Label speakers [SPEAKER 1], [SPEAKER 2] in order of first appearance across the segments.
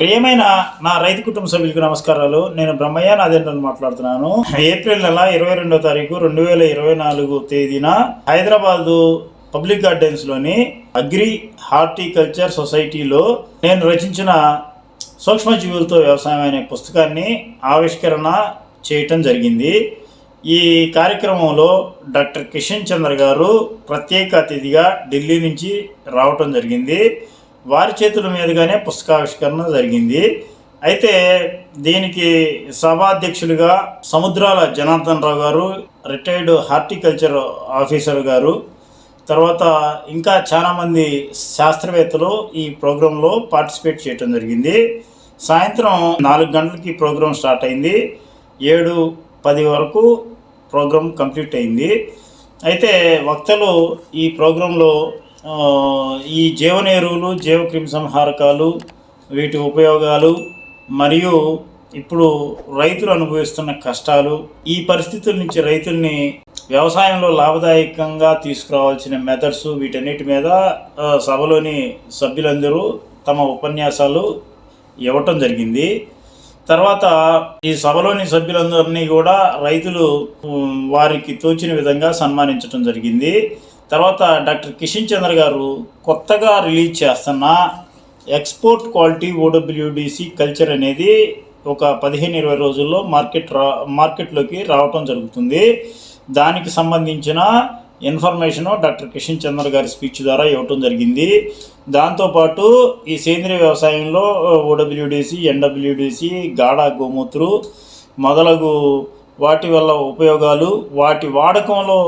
[SPEAKER 1] ప్రియమైన నా రైతు కుటుంబ సభ్యులకు నమస్కారాలు. నేను బ్రహ్మయ్య నాదేంద్రని మాట్లాడుతున్నాను. ఏప్రిల్ నెల ఇరవై రెండో తారీఖు రెండు వేల ఇరవై నాలుగు తేదీన హైదరాబాదు పబ్లిక్ గార్డెన్స్లోని అగ్రి హార్టికల్చర్ సొసైటీలో నేను రచించిన సూక్ష్మజీవులతో వ్యవసాయం అనే పుస్తకాన్ని ఆవిష్కరణ చేయటం జరిగింది. ఈ కార్యక్రమంలో డాక్టర్ కిషన్ చంద్ర గారు ప్రత్యేక అతిథిగా ఢిల్లీ నుంచి రావటం జరిగింది. వారి చేతుల మీదుగానే పుస్తకావిష్కరణ జరిగింది. అయితే దీనికి సభాధ్యక్షులుగా సముద్రాల జనార్దన్ రావు గారు రిటైర్డ్ హార్టికల్చర్ ఆఫీసర్ గారు తర్వాత ఇంకా చాలామంది శాస్త్రవేత్తలు ఈ ప్రోగ్రాంలో పార్టిసిపేట్ చేయటం జరిగింది. సాయంత్రం నాలుగు గంటలకి ప్రోగ్రాం స్టార్ట్ అయింది. ఏడు పది వరకు ప్రోగ్రాం కంప్లీట్ అయింది. అయితే వక్తలు ఈ ప్రోగ్రాంలో ఈ జీవన ఎరువులు జీవక్రిమి సంహారకాలు వీటి ఉపయోగాలు మరియు ఇప్పుడు రైతులు అనుభవిస్తున్న కష్టాలు ఈ పరిస్థితుల నుంచి రైతుల్ని వ్యవసాయంలో లాభదాయకంగా తీసుకురావాల్సిన మెథడ్స్ వీటన్నిటి మీద సభలోని సభ్యులందరూ తమ ఉపన్యాసాలు ఇవ్వటం జరిగింది. తర్వాత ఈ సభలోని సభ్యులందరినీ కూడా రైతులు వారికి తోచిన విధంగా సన్మానించడం జరిగింది. తర్వాత డాక్టర్ కిషన్ చంద్ర గారు కొత్తగా రిలీజ్ చేస్తున్న ఎక్స్పోర్ట్ క్వాలిటీ ఓడబ్ల్యూడిసి కల్చర్ అనేది ఒక పదిహేను ఇరవై రోజుల్లో మార్కెట్ రా మార్కెట్లోకి రావటం జరుగుతుంది. దానికి సంబంధించిన ఇన్ఫర్మేషను డాక్టర్ కిషన్ చంద్ర గారి స్పీచ్ ద్వారా ఇవ్వటం జరిగింది. దాంతోపాటు ఈ సేంద్రియ వ్యవసాయంలో ఓడబ్ల్యూడిసి ఎన్డబ్ల్యూడిసి గాఢ గోమూత్రు మొదలగు వాటి వల్ల ఉపయోగాలు వాటి వాడకంలో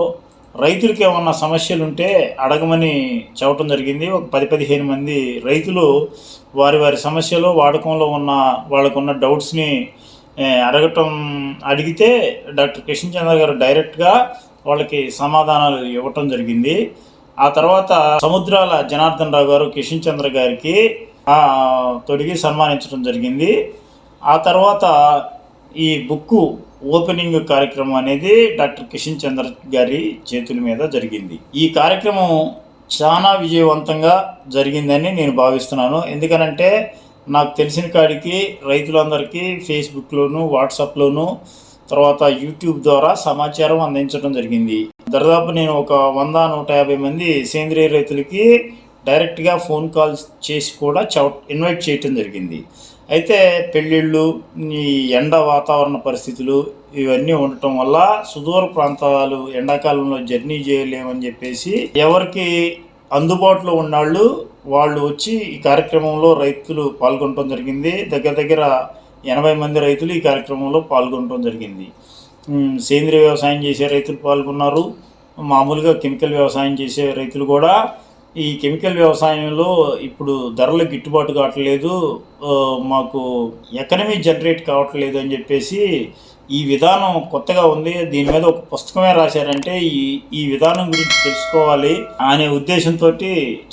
[SPEAKER 1] రైతులకి ఏమన్నా సమస్యలు ఉంటే అడగమని చెప్పడం జరిగింది. ఒక పది పదిహేను మంది రైతులు వారి వారి సమస్యలు వాడకంలో ఉన్న వాళ్ళకున్న డౌట్స్ని అడగటం అడిగితే డాక్టర్ కిషన్ చంద్ర గారు డైరెక్ట్గా వాళ్ళకి సమాధానాలు ఇవ్వటం జరిగింది. ఆ తర్వాత సముద్రాల జనార్దన్ రావు గారు కిషన్ చంద్ర గారికి తొడిగి సన్మానించడం జరిగింది. ఆ తర్వాత ఈ బుక్కు ఓపెనింగ్ కార్యక్రమం అనేది డాక్టర్ కిషన్ చంద్ర గారి చేతుల మీద జరిగింది. ఈ కార్యక్రమం చాలా విజయవంతంగా జరిగిందని నేను భావిస్తున్నాను. ఎందుకనంటే నాకు తెలిసిన కాడికి రైతులందరికీ ఫేస్బుక్లోను వాట్సాప్లోను తర్వాత యూట్యూబ్ ద్వారా సమాచారం అందించడం జరిగింది. దాదాపు నేను ఒక వంద నూట యాభై మంది సేంద్రియ రైతులకి డైరెక్ట్గా ఫోన్ కాల్స్ చేసి కూడా చవ ఇన్వైట్ చేయటం జరిగింది. అయితే పెళ్ళిళ్ళు ఈ ఎండ వాతావరణ పరిస్థితులు ఇవన్నీ ఉండటం వల్ల సుదూర ప్రాంతాలు ఎండాకాలంలో జర్నీ చేయలేమని చెప్పేసి ఎవరికి అందుబాటులో ఉన్నాళ్ళు వాళ్ళు వచ్చి ఈ కార్యక్రమంలో రైతులు పాల్గొనడం జరిగింది. దగ్గర దగ్గర ఎనభై మంది రైతులు ఈ కార్యక్రమంలో పాల్గొనడం జరిగింది. సేంద్రియ వ్యవసాయం చేసే రైతులు పాల్గొన్నారు. మామూలుగా కెమికల్ వ్యవసాయం చేసే రైతులు కూడా ఈ కెమికల్ వ్యవసాయంలో ఇప్పుడు ధరలు గిట్టుబాటు కావట్లేదు. మాకు ఎకనమీ జనరేట్ కావట్లేదు అని చెప్పేసి ఈ విధానం కొత్తగా ఉంది. దీని మీద ఒక పుస్తకమే రాశారంటే ఈ ఈ విధానం గురించి తెలుసుకోవాలి అనే ఉద్దేశంతో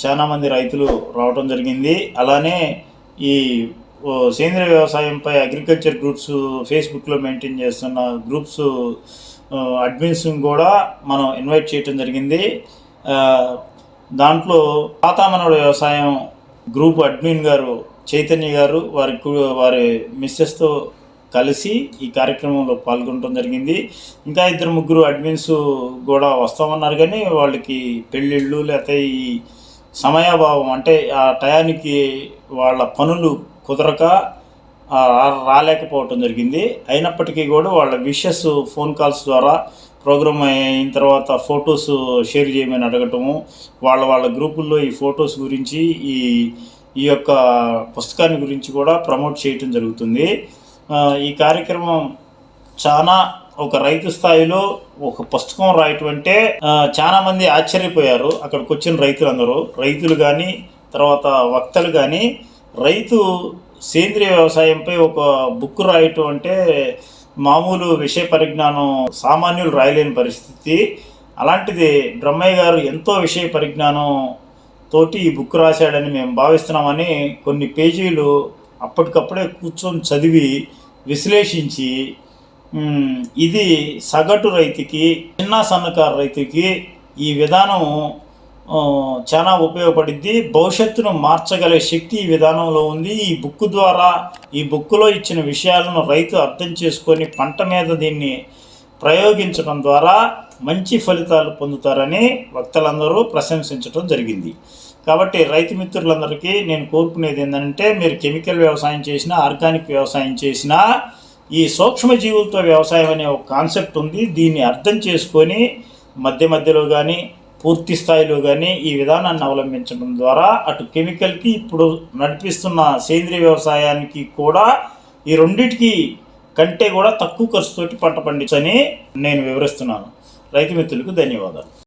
[SPEAKER 1] చాలామంది రైతులు రావడం జరిగింది. అలానే ఈ సేంద్రియ వ్యవసాయంపై అగ్రికల్చర్ గ్రూప్స్ ఫేస్బుక్లో మెయింటైన్ చేస్తున్న గ్రూప్స్ అడ్మిన్స్ కూడా మనం ఇన్వైట్ చేయటం జరిగింది. దాంట్లో పాతామనుడు వ్యవసాయం గ్రూప్ అడ్మిన్ గారు చైతన్య గారు వారి కు- వారి మిస్సెస్తో కలిసి ఈ కార్యక్రమంలో పాల్గొనడం జరిగింది. ఇంకా ఇద్దరు ముగ్గురు అడ్మిన్స్ కూడా వస్తామన్నారు కానీ వాళ్ళకి పెళ్ళిళ్ళు లేకపోతే ఈ సమయాభావం అంటే ఆ టయానికి వాళ్ళ పనులు కుదరక రాలేకపోవటం జరిగింది. అయినప్పటికీ కూడా వాళ్ళ విషెస్ ఫోన్ కాల్స్ ద్వారా ప్రోగ్రామ్ అయిన తర్వాత ఫొటోస్ షేర్ చేయమని అడగటము వాళ్ళ వాళ్ళ గ్రూపుల్లో ఈ ఫొటోస్ గురించి ఈ ఈ యొక్క పుస్తకాన్ని గురించి కూడా ప్రమోట్ చేయటం జరుగుతుంది. ఈ కార్యక్రమం చాలా ఒక రైతు స్థాయిలో ఒక పుస్తకం రాయటం అంటే చాలామంది చాలా మంది ఆశ్చర్యపోయారు. అక్కడికి వచ్చిన రైతులందరూ రైతులు కానీ తర్వాత వక్తలు కానీ రైతు సేంద్రియ వ్యవసాయంపై ఒక బుక్ రాయటం అంటే మామూలు విషయ పరిజ్ఞానం సామాన్యులు రాయలేని పరిస్థితి. అలాంటిది బ్రహ్మయ్య గారు ఎంతో విషయ పరిజ్ఞానం తోటి ఈ బుక్ రాశాడని మేము భావిస్తున్నామని కొన్ని పేజీలు అప్పటికప్పుడే కూర్చొని చదివి విశ్లేషించి ఇది సగటు రైతుకి చిన్న సన్నకారు రైతుకి ఈ విధానం చాలా ఉపయోగపడింది భవిష్యత్తును మార్చగల శక్తి ఈ విధానంలో ఉంది. ఈ బుక్ ద్వారా ఈ బుక్లో ఇచ్చిన విషయాలను రైతు అర్థం చేసుకొని పంట మీద దీన్ని ప్రయోగించడం ద్వారా మంచి ఫలితాలు పొందుతారని వక్తలందరూ ప్రశంసించడం జరిగింది. కాబట్టి రైతు మిత్రులందరికీ నేను కోరుకునేది ఏంటంటే మీరు కెమికల్ వ్యవసాయం చేసినా ఆర్గానిక్ వ్యవసాయం చేసినా ఈ సూక్ష్మజీవులతో వ్యవసాయం అనే ఒక కాన్సెప్ట్ ఉంది. దీన్ని అర్థం చేసుకొని మధ్య మధ్యలో కానీ పూర్తి స్థాయిలో కానీ ఈ విధానాన్ని అవలంబించడం ద్వారా అటు కెమికల్కి ఇప్పుడు నడిపిస్తున్న సేంద్రియ వ్యవసాయానికి కూడా ఈ రెండింటికి కంటే కూడా తక్కువ ఖర్చుతోటి పంట పండించని నేను వివరిస్తున్నాను. రైతు మిత్రులకు ధన్యవాదాలు.